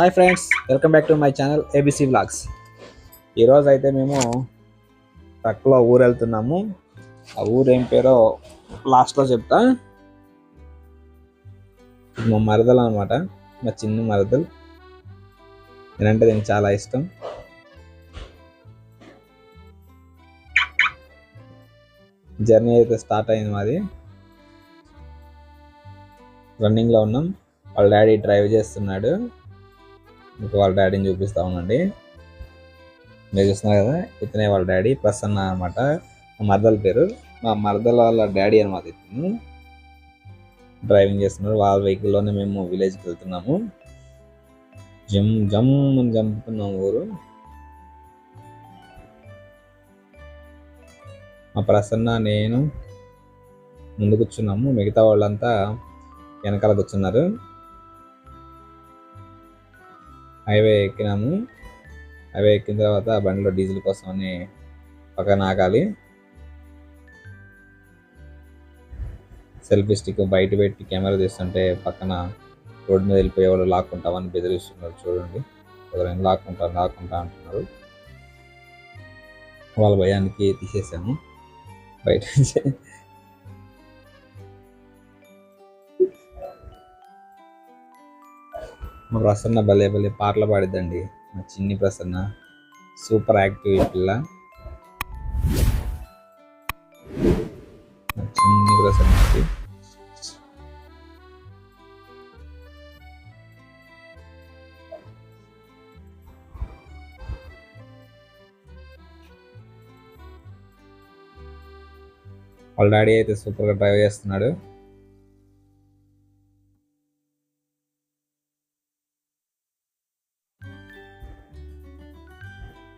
Hi friends welcome back to my channel ABC vlogs ఈరోజు అయితే మేము ట్రక్లో ఊరు వెళ్తున్నాము. ఆ ఊరు ఏం పేరో లాస్ట్లో చెప్తా. మా మరదలు అనమాట మా చిన్న మరదలు. నేనంటే దీనికి చాలా ఇష్టం. జర్నీ అయితే స్టార్ట్ అయింది మాది. రన్నింగ్లో ఉన్నాం. వాళ్ళ డాడీ డ్రైవ్ చేస్తున్నాడు. మీకు వాళ్ళ డాడీని చూపిస్తా ఉండండి. మీరు చూస్తున్నారు కదా ఇతనే వాళ్ళ డాడీ ప్రసన్న అనమాట మా మరదల పేరు. మా మరదల వాళ్ళ డాడీ అనమాట ఇతను. డ్రైవింగ్ చేస్తున్నారు వాళ్ళ వెహికల్లోనే మేము విలేజ్కి వెళ్తున్నాము. జమ్ జమ్ అని జంపుతున్నాం ఊరు. మా ప్రసన్న నేను ముందు కూర్చున్నాము. మిగతా వాళ్ళంతా వెనకాల కూర్చున్నారు. హైవే ఎక్కినాము. హైవే ఎక్కిన తర్వాత బండిలో డీజిల్ కోసం అని పక్కన ఆగాలి. సెల్ఫీ స్టిక్ బయట పెట్టి కెమెరా తీస్తుంటే పక్కన రోడ్డు మీద వెళ్ళిపోయే వాళ్ళు లాక్కుంటామని బెదిరిస్తున్నారు. చూడండి. ఎవరైనా లాక్కుంటారు లాక్కుంటా అంటున్నారు. వాళ్ళ భయానికి తీసేసాము. బయట మా ప్రసన్న భలే భలే పాటలు పాడిద్దండి. మా చిన్ని ప్రసన్న. సూపర్ యాక్టివ్ ఈ పిల్ల. మా చిన్ని ప్రసన్నకి. వాళ్ళ డాడీ అయితే సూపర్గా డ్రైవ్ చేస్తున్నాడు.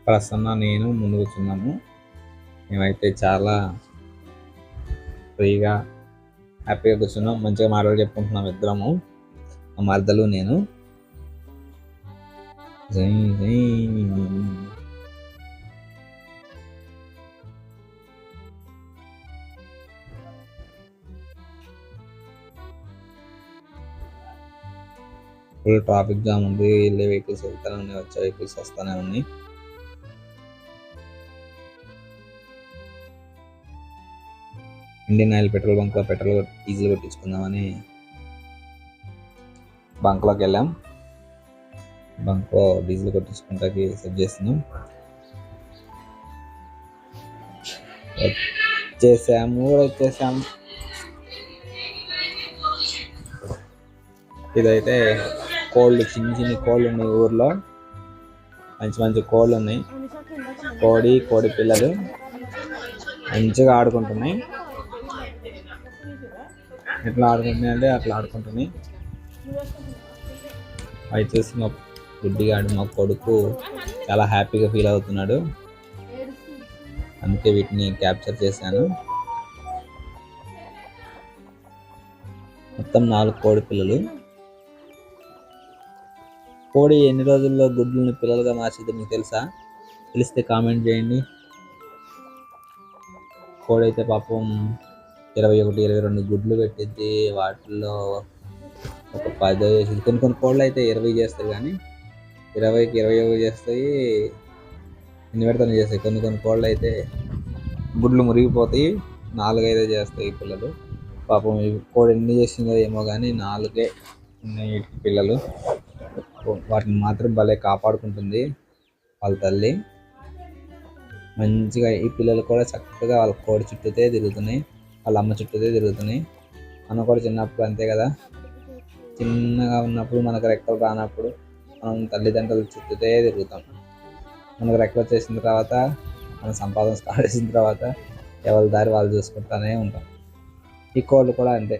ప్రసన్న నేను ముందు మేమైతే చాలా ఫ్రీగా హ్యాపీగా కూర్చున్నాం. మంచిగా మాటలు చెప్పుకుంటున్నాం ఇద్దరము. మా మరదలు నేను. జై జై. ఫుల్ ట్రాఫిక్ జామ్ ఉంది. వెళ్ళే వెహికల్స్ వెళ్తానే ఉన్నాయి వచ్చే వెహికల్స్ వస్తానే ఉన్నాయి. ఇండియన్ ఆయిల్ పెట్రోల్ బంక్లో పెట్రోల్ డీజిల్ కొట్టించుకుందామని బంక్లోకి వెళ్ళాం. బంక్లో డీజిల్ కొట్టించుకుంటాకి సెట్ చేస్తున్నాం. వచ్చేసాము కూడా వచ్చేసాము. ఇదైతే కోళ్ళు చిన్న చిన్న కోళ్ళు ఉన్నాయి ఊర్లో. మంచి మంచి కోళ్ళు ఉన్నాయి. కోడి కోడి పిల్లలు మంచిగా ఆడుకుంటున్నాయి. ఎట్లా ఆడుకుంటున్నాయి అంటే అట్లా ఆడుకుంటున్నాయి. అవి చూసి మా గుడ్డిగాడు మా కొడుకు చాలా హ్యాపీగా ఫీల్ అవుతున్నాడు. అందుకే వీటిని క్యాప్చర్ చేశాను. మొత్తం నాలుగు కోడి పిల్లలు. కోడి ఎన్ని రోజుల్లో గుడ్లను పిల్లలుగా మార్చిద్దో మీకు తెలుసా? తెలిస్తే కామెంట్ చేయండి. కోడి అయితే పాపం ఇరవై ఒకటి ఇరవై రెండు గుడ్లు పెట్టిద్ది వాటిల్లో ఒక పది చేసింది కొన్ని కొన్ని కోళ్ళు అయితే ఇరవై చేస్తాయి కానీ ఇరవైకి ఇరవై ఒకటి చేస్తాయి. ఎన్ని పెడతాను చేస్తాయి. కొన్ని కొన్ని కోళ్ళు అయితే గుడ్లు మురిగిపోతాయి. నాలుగైదే చేస్తాయి పిల్లలు. పాపం కోడి ఎన్ని చేసిందో ఏమో కానీ నాలుగే ఉన్నాయి పిల్లలు. వాటిని మాత్రం భలే కాపాడుకుంటుంది వాళ్ళ తల్లి. మంచిగా ఈ పిల్లలు కూడా చక్కగా వాళ్ళ కోడి చుట్టూతే తిరుగుతున్నాయి. వాళ్ళ అమ్మ చుట్టూతే తిరుగుతున్నాయి మనం కూడా చిన్నప్పుడు అంతే కదా. చిన్నగా ఉన్నప్పుడు మనకు రెక్కలు రానప్పుడు మనం తల్లిదండ్రుల చుట్టూతే తిరుగుతాం. మనకు రెక్కలు వచ్చేసిన తర్వాత మన సంపాదన స్టార్ట్ చేసిన తర్వాత ఎవరి దారి వాళ్ళు చూసుకుంటానే ఉంటాం. ఈ కోళ్ళు కూడా అంతే.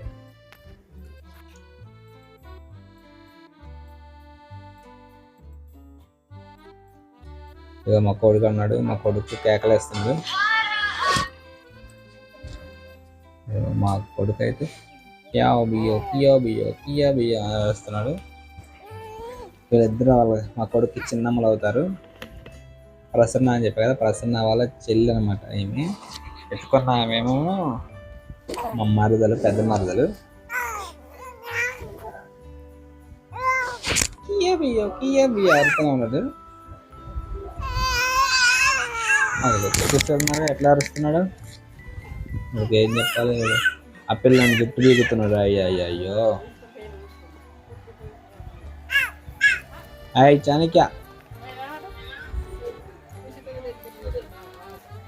ఇక మా కొడుకు అన్నాడు మా కొడుకు కేకలేస్తుంది మా కొడుకు అయితే యా బియ్యో కియో బియ్యో కియా బియ్యో వేస్తున్నాడు వీళ్ళిద్దరు వాళ్ళ మా కొడుకు చిన్నమ్మలు అవుతారు ప్రసన్న అని చెప్పి కదా ప్రసన్న వాళ్ళ చెల్లి అనమాట ఏమి పెట్టుకున్న ఆమెమో మా మరుదలు పెద్ద మరుదలు కియా బియ్యో కియో బియ్యో అరుస్తూనే ఉన్నాడు అది చూస్తున్నాడు ఎట్లా అరుస్తున్నాడు మీకు ఏం చెప్పాలి? ఆ పిల్లని జుట్టు బీగుతున్నాడు అయ్యో అయ్యో అయ్యో అయ్యి చాణక్య.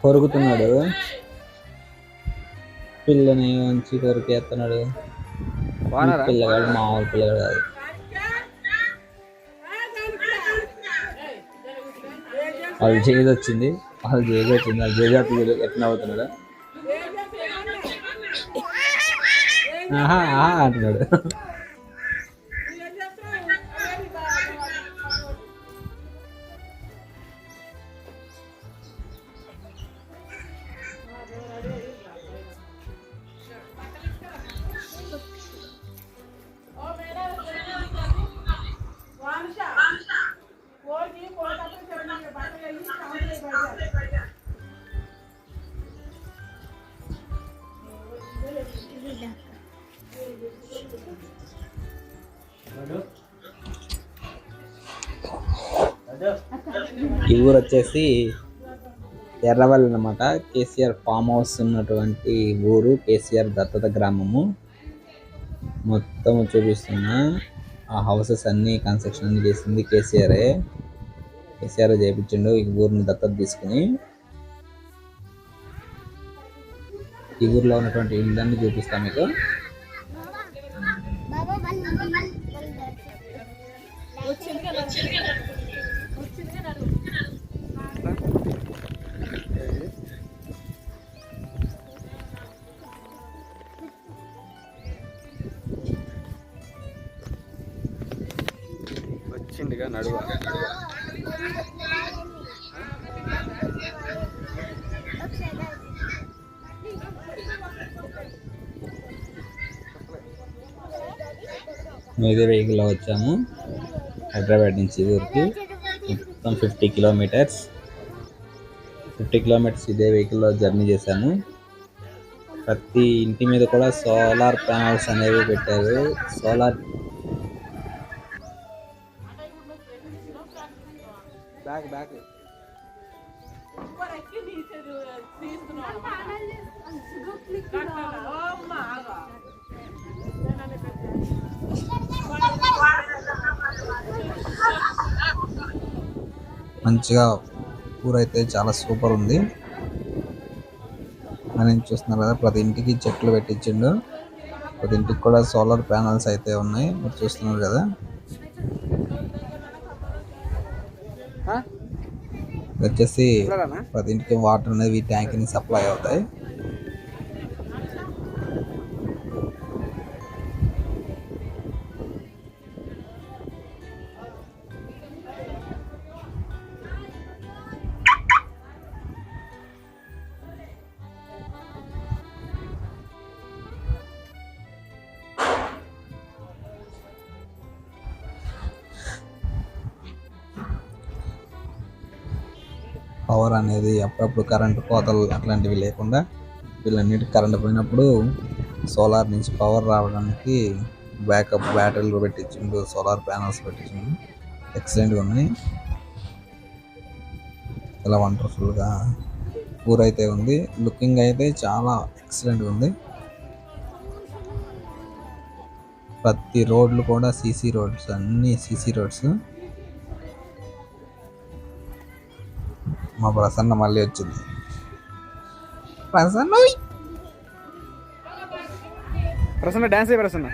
కొరుకుతున్నాడు. పిల్లని మంచి కొరికేస్తున్నాడు పిల్లగాడు మామూలు పిల్లగాడు కాదు. వాళ్ళు చేసి వచ్చింది. వాళ్ళు చేసి వచ్చింది. వాళ్ళు చేసి ఎట్లా అవుతున్నాడు ಆಹಾ ಆ ಆಟಗಳು ఈ ఊరు వచ్చేసి ఎర్రవల్లి అనమాట కేసీఆర్ ఫామ్ హౌస్ ఉన్నటువంటి ఊరు కేసీఆర్ దత్తత గ్రామము. మొత్తం చూపిస్తున్నా ఆ హౌసెస్ అన్ని కన్స్ట్రక్షన్ అన్ని చేసింది కేసీఆరే. కేసీఆర్ చేయించిండు ఈ ఊరిని దత్తత తీసుకుని. ఈ ఊర్లో ఉన్నటువంటి ఇళ్ళన్నీ చూపిస్తాం మీకు. వచ్చిందిగా నడువ. మేము ఇదే వెహికల్లో వచ్చాము. హైదరాబాద్ నుంచి ఈ ఊరికి. మొత్తం ఫిఫ్టీ కిలోమీటర్స్. ఫిఫ్టీ కిలోమీటర్స్ ఇదే వెహికల్లో జర్నీ చేశాము. ప్రతి ఇంటి మీద కూడా సోలార్ ప్యానల్స్ అనేవి పెట్టారు. సోలార్ బ్యాక్ బ్యాక్ మంచిగా ఊరైతే చాలా సూపర్ ఉంది. అని చూస్తున్నారు కదా ప్రతి ఇంటికి చెట్లు పెట్టించిండు. ప్రతి ఇంటికి కూడా సోలార్ ప్యానల్స్ అయితే ఉన్నాయి. మీరు చూస్తున్నారు కదా. వచ్చేసి ప్రతి ఇంటికి వాటర్ అనేది ట్యాంక్ని సప్లై అవుతాయి. పవర్ అనేది అప్పుడప్పుడు కరెంటు కోతలు అట్లాంటివి లేకుండా వీళ్ళన్నిటి కరెంట్ పోయినప్పుడు సోలార్ నుంచి పవర్ రావడానికి బ్యాకప్ బ్యాటరీలు పెట్టించిండు సోలార్ ప్యానల్స్ పెట్టించిండు. ఎక్సలెంట్గా ఉన్నాయి. చాలా వండర్ఫుల్గా ఊరైతే ఉంది. లుకింగ్ అయితే చాలా ఎక్సలెంట్గా ఉంది. ప్రతి రోడ్లు కూడా సీసీ రోడ్స్ అన్ని సీసీ రోడ్స్. మా ప్రసన్న మళ్ళీ వచ్చింది. ప్రసన్న. ప్రసన్న డాన్స్ అయ్యి ప్రసన్న.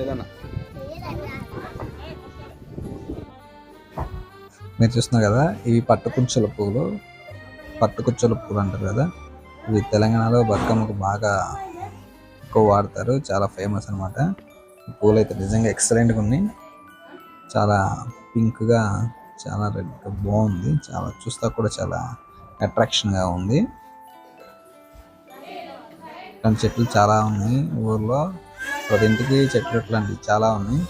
ఏదన్నా మీరు చూస్తున్నారు కదా ఇవి పట్టుకుంచెల పువ్వులు పట్టుకుచ్చుల పువ్వులు అంటారు కదా. ఇవి తెలంగాణలో బతుకమ్మకు బాగా ఎక్కువ వాడతారు. చాలా ఫేమస్ అనమాట పూలు అయితే నిజంగా ఎక్సలెంట్గా ఉన్నాయి. చాలా పింక్గా చాలా రెడ్గా బాగుంది. చాలా చూస్తా కూడా చాలా అట్రాక్షన్గా ఉంది. ఇట్లాంటి చెట్లు చాలా ఉన్నాయి ఊర్లో. ప్రతి ఇంటికి చెట్లు ఇట్లాంటివి చాలా ఉన్నాయి.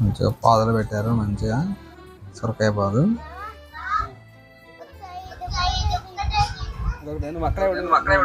మంచిగా పాదులు పెట్టారు మంచిగా సొరకాయ పాదు. నువ్వు అక్కడే